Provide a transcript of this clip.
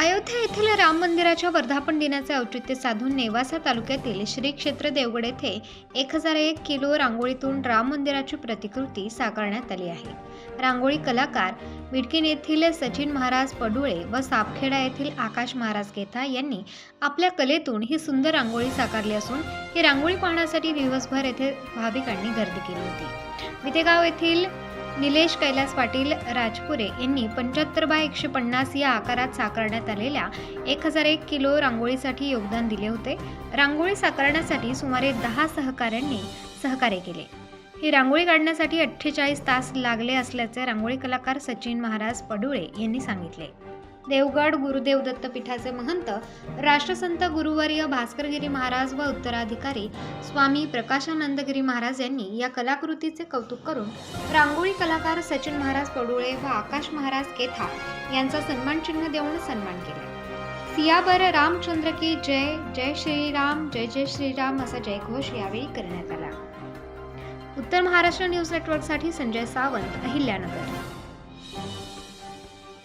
अयोध्या येथील राम मंदिराच्या वर्धापन दिनाचे औचित्य साधून नेवासा तालुक्यातील श्री क्षेत्र देवगड येथे एक हजार एक किलो रांगोळीतून राम मंदिराची प्रतिकृती साकारण्यात आली आहे. रांगोळी कलाकार विडकीन येथील सचिन महाराज पडुळे व सापखेडा येथील आकाश महाराज गेथा यांनी आपल्या कलेतून ही सुंदर रांगोळी साकारली असून ही रांगोळी पाहण्यासाठी दिवसभर येथे भाविकांनी गर्दी केली होती. वितेगाव येथील निलेश कैलास पाटील राजपुरे यांनी पंच्याहत्तर बाय एकशे पन्नास या आकारात साकारण्यात आलेल्या एक हजार एक किलो रांगोळीसाठी योगदान दिले होते. रांगोळी साकारण्यासाठी सुमारे दहा सहकाऱ्यांनी सहकार्य केले. ही रांगोळी काढण्यासाठी अठ्ठेचाळीस तास लागले असल्याचे रांगोळी कलाकार सचिन महाराज पडुळे यांनी सांगितले. देवगड गुरुदेव दत्तपीठाचे महंत राष्ट्रसंत गुरुवर्य भास्करगिरी महाराज व उत्तराधिकारी स्वामी प्रकाशानंदगिरी महाराज यांनी या कलाकृतीचे कौतुक करून रांगोळी कलाकार सचिन महाराज पडुळे व आकाश महाराज केथा यांचा सन्मान चिन्ह देऊन सन्मान केला. सियाबर रामचंद्र की जय जय श्रीराम जय जय श्रीराम असा जयघोष यावेळी करण्यात आला. उत्तर महाराष्ट्र न्यूज नेटवर्कसाठी संजय सावंत अहिल्यानगर.